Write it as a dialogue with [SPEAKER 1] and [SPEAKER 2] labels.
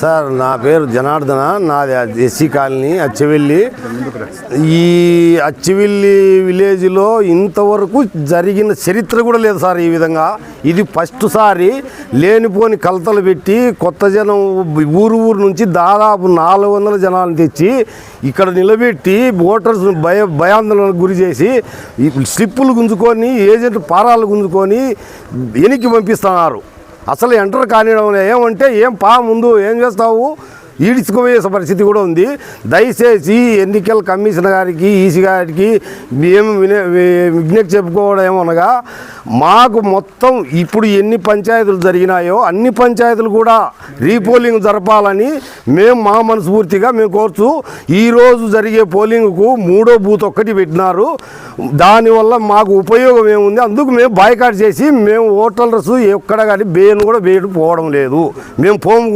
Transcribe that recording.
[SPEAKER 1] Sir నా పేరు జనార్దన. నాది ఎస్సీ కాలనీ అచ్చవెల్లి. ఈ అచ్చవెల్లి విలేజ్లో ఇంతవరకు జరిగిన చరిత్ర కూడా లేదు సార్ ఈ విధంగా. ఇది ఫస్ట్ సారి లేనిపోని కలతలు పెట్టి కొత్త జనం ఊరు ఊరు నుంచి దాదాపు నాలుగు వందల జనాలను తెచ్చి ఇక్కడ నిలబెట్టి ఓటర్స్ భయ భయాందోళనకు గురి చేసి స్లిప్పులు గుంజుకొని ఏజెంట్ పారాలు గుంజుకొని వెనక్కి పంపిస్తున్నారు. అసలు ఎంటర్ కానివ్వడం లేదు. ఏమంటే ఏం పా ముందు ఏం చేస్తావు ఈడ్చుకుపోయే పరిస్థితి కూడా ఉంది. దయచేసి ఎన్నికల కమిషన్ గారికి ఈసీ గారికి మేము విజ్ఞప్తి చెప్పుకోవడం ఏమనగా మాకు మొత్తం ఇప్పుడు ఎన్ని పంచాయతీలు జరిగినాయో అన్ని పంచాయతీలు కూడా రీపోలింగ్ జరపాలని మేము మా మనస్ఫూర్తిగా మేము కోరుతూ ఈరోజు జరిగే పోలింగ్కు మూడో బూత్ ఒక్కటి పెట్టినారు. దానివల్ల మాకు ఉపయోగం ఏముంది? అందుకు మేము బాయ్కాట్ చేసి మేము ఓటర్స్ ఎక్కడ కానీ బేను కూడా వేయడం పోవడం లేదు. మేము పోము